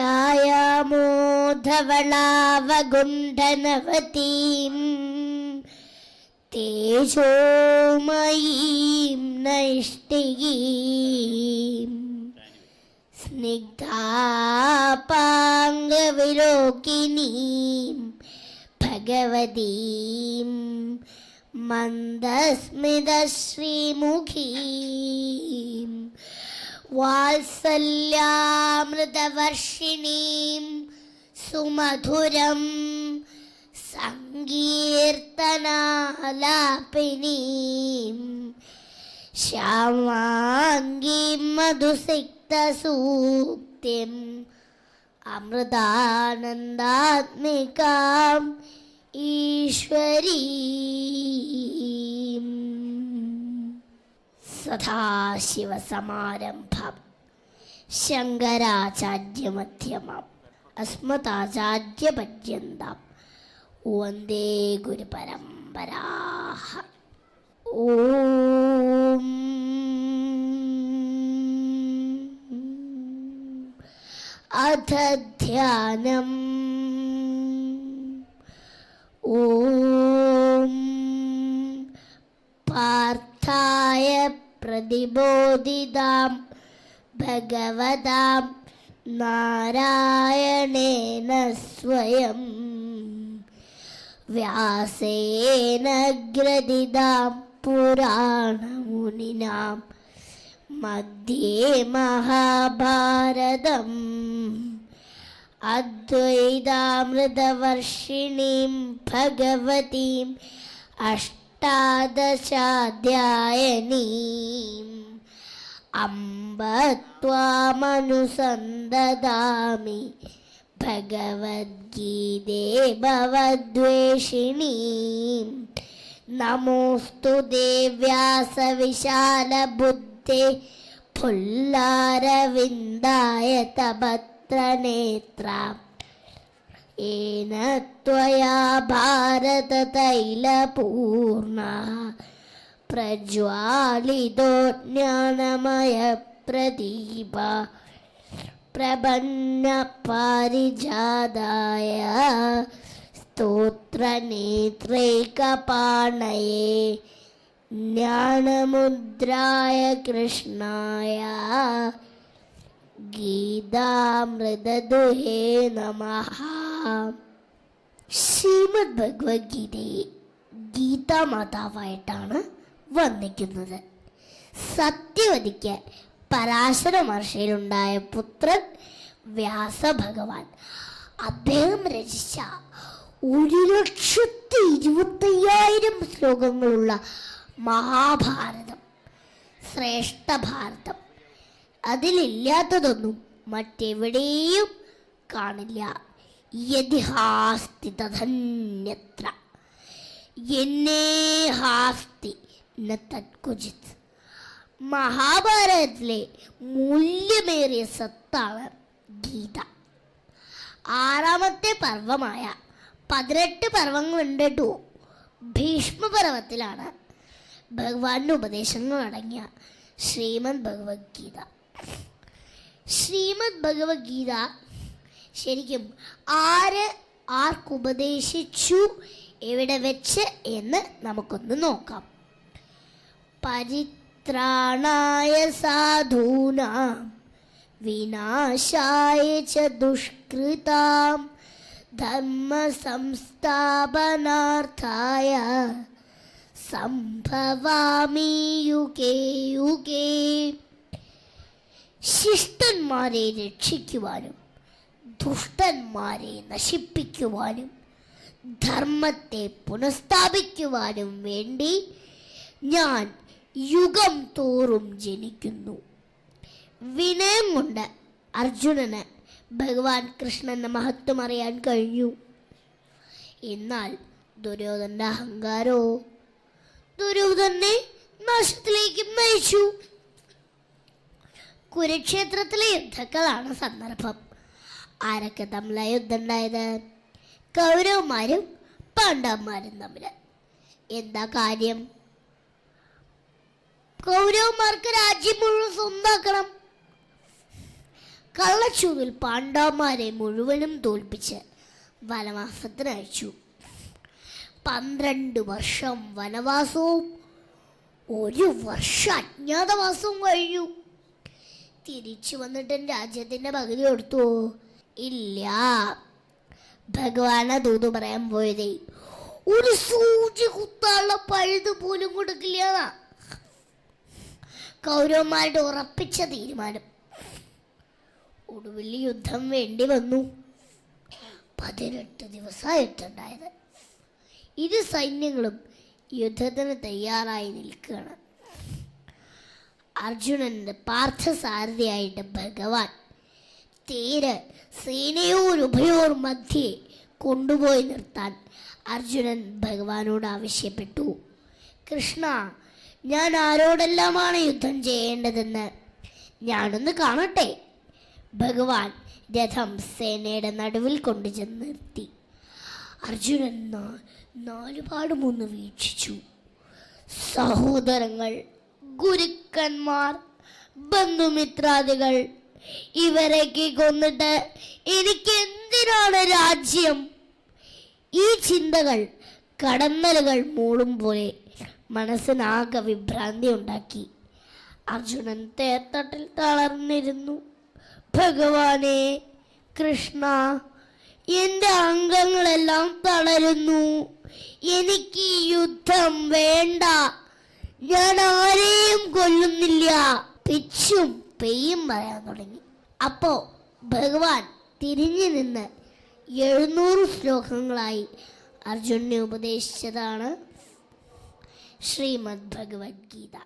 ഛായാമോധവളാവഗുണ്ഠനവതീം തേജോമയീം നൈഷ്ഠികീം സ്നിഗ്ധാപാംഗവിലോകിനീം ഭഗവതീം മന്ദസ്മിതശ്രീമുഖീം വാത്സല്യാമൃതവർഷിണീം സുമധുരം സങ്കീർത്തനാലാപിനീം ശ്യാമാംഗീം മധുസിക്തസൂക്തിം അമൃതാനന്ദാത്മികാം ഈശ്വരീം സദാശിവസമാരംഭം ശങ്കരാചാര്യമധ്യമം. അസ്മതാചാര്യപര്യന്തം വന്ദേ ഗുരുപരമ്പരാ ഓം. അധ ധ്യാനം ഓം. പ്രതിബോധിതാം ഭഗവതാം നാരായണേന സ്വയം. വ്യാസേന ഗ്രഥിതാം പുരാണമുനിനാം. മധ്യേ മഹാഭാരതം. അദ്വൈതാമൃതവർഷിണീം ഭഗവതീം അഷ്ടാദശാധ്യായനീം. അംബ ത്വാമനുസന്തദാമി ഭഗവദ്ഗീതേ ഭവദ്വേഷിണീം നമോസ്തു ദേവ്യാസവിശാലബുദ്ധേ ഫുല്ലാരവിന്ദായ തപത്രനേത്ര येन त्वया भारततैलपूर्णः പ്രജ്വാലിതോ ജ്ഞാനമയ പ്രദീപ. പ്രപന്ന പാരിജാതായ സ്തോത്രനേത്രൈകപാണയേ. ജ്ഞാനമുദ്രായ കൃഷ്ണായ. ഗീതാമൃതദുഹേ നമ. ശ്രീമദ് ഭഗവത്ഗീതയെ ഗീതാമാതാവായിട്ടാണ് വന്നിക്കുന്നത്. സത്യവതിക്ക് പരാശര മഹർഷിയിലുണ്ടായ പുത്രൻ വ്യാസഭഗവാൻ. അദ്ദേഹം രചിച്ച ഒരു ലക്ഷത്തി ഇരുപത്തയ്യായിരം ശ്ലോകങ്ങളുള്ള മഹാഭാരതം ശ്രേഷ്ഠ ഭാരതം അതിലില്ലാത്തതൊന്നും മറ്റെവിടെയും കാണില്ല. യതിഹാസ്തി തഥന്യത്ര. എന്നേ ഹാസ്തി ന തത്കുജിത് മഹാഭാരതത്തിലെ മൂല്യമേറിയ സത്താണ് ഗീത. ആറാമത്തെ പർവമായ പതിനെട്ട് പർവങ്ങളുണ്ട് ഭീഷ്മ ഭീഷ്മപർവത്തിലാണ് ഭഗവാന്റെ ഉപദേശങ്ങൾ അടങ്ങിയ ശ്രീമദ് ഭഗവത്ഗീത ശ്രീമദ് ഭഗവത്ഗീത ശരിക്കും ആര് ആർക്കുപദേശിച്ചു എവിടെ വെച്ച് എന്ന് നമുക്കൊന്ന് നോക്കാം. പരിത്രാണായ സാധൂനാം വിനാശായ ച ദുഷ്കൃതാം ധർമ്മ സംസ്ഥാപനാർത്ഥായ സംഭവാമി യുഗേ യുഗേ. ശിഷ്ടന്മാരെ രക്ഷിക്കുവാനും ദുഷ്ടന്മാരെ നശിപ്പിക്കുവാനും ധർമ്മത്തെ പുനഃസ്ഥാപിക്കുവാനും വേണ്ടി ഞാൻ യുഗം തോറും ജനിക്കുന്നു. വിനയം കൊണ്ട് അർജുനന്. ഭഗവാൻ കൃഷ്ണന്റെ മഹത്വം അറിയാൻ കഴിഞ്ഞു. എന്നാൽ ദുര്യോധന്റെ അഹങ്കാരോ? ദുര്യോധനെ നാശത്തിലേക്ക് നയിച്ചു. കുരുക്ഷേത്രത്തിലെ യുദ്ധക്കളാണ് സന്ദർഭം. ആരൊക്കെ തമ്മിലാ യുദ്ധം ഉണ്ടായത് കൗരവന്മാരും പാണ്ഡവന്മാരും തമ്മിൽ എന്താ കാര്യം? കൗരവന്മാർക്ക് രാജ്യം മുഴുവൻ സ്വന്താക്കണം. കള്ളച്ചൂവിൽ പാണ്ഡവന്മാരെ മുഴുവനും തോൽപ്പിച്ച് വനവാസത്തിന് അയച്ചു. പന്ത്രണ്ട് വർഷം വനവാസവും ഒരു വർഷം അജ്ഞാതവാസവും കഴിഞ്ഞു. തിരിച്ചു വന്നിട്ട് രാജ്യത്തിന്റെ പകുതി കൊടുത്തു. ഇല്ല. ഭഗവാന ദൂത് പറയാൻ പോയതേ. ഒരു സൂചി കുത്താനുള്ള പഴുത് പോലും കൊടുക്കില്ല കൗരവന്മാരുടെ ഉറപ്പിച്ച തീരുമാനം. ഒടുവിൽ യുദ്ധം വേണ്ടി വന്നു. പതിനെട്ട് ദിവസമായിട്ടുണ്ടായത്. ഇരു സൈന്യങ്ങളും യുദ്ധത്തിന് തയ്യാറായി നിൽക്കുകയാണ്. അർജുനന്റെ പാർത്ഥസാരഥിയായിട്ട് ഭഗവാൻ തേര് സേനയോരുഭയോർ മധ്യേ കൊണ്ടുപോയി നിർത്താൻ അർജുനൻ ഭഗവാനോട് ആവശ്യപ്പെട്ടു. കൃഷ്ണ ഞാൻ ആരോടെല്ലാമാണ് യുദ്ധം ചെയ്യേണ്ടതെന്ന്? ഞാനൊന്ന് കാണട്ടെ. ഭഗവാൻ രഥം സേനയുടെ നടുവിൽ കൊണ്ടുചെന്ന് നിർത്തി. അർജുനൻ നാലുപാടുമൊന്ന് വീക്ഷിച്ചു. സഹോദരങ്ങൾ ഗുരുക്കന്മാർ ബന്ധുമിത്രാദികൾ ഇവരൊക്കെ കൊന്നിട്ട് എനിക്ക് എന്തിനാണ് രാജ്യം? ഈ ചിന്തകൾ കടന്നലുകൾ മൂളും പോലെ മനസ്സിനാകെ വിഭ്രാന്തി ഉണ്ടാക്കി. അർജുനൻ തേത്തട്ടിൽ തളർന്നിരുന്നു. ഭഗവാനെ കൃഷ്ണ എന്റെ അംഗങ്ങളെല്ലാം തളരുന്നു. എനിക്ക് യുദ്ധം വേണ്ട. ഞാൻ ആരെയും കൊല്ലുന്നില്ല. പിച്ചും പെയ്യും പറയാൻ തുടങ്ങി. അപ്പോ ഭഗവാൻ തിരിഞ്ഞു നിന്ന് എഴുന്നൂറ് ശ്ലോകങ്ങളായി അർജുനെ ഉപദേശിച്ചതാണ്. ശ്രീമദ് ഭഗവത്ഗീത.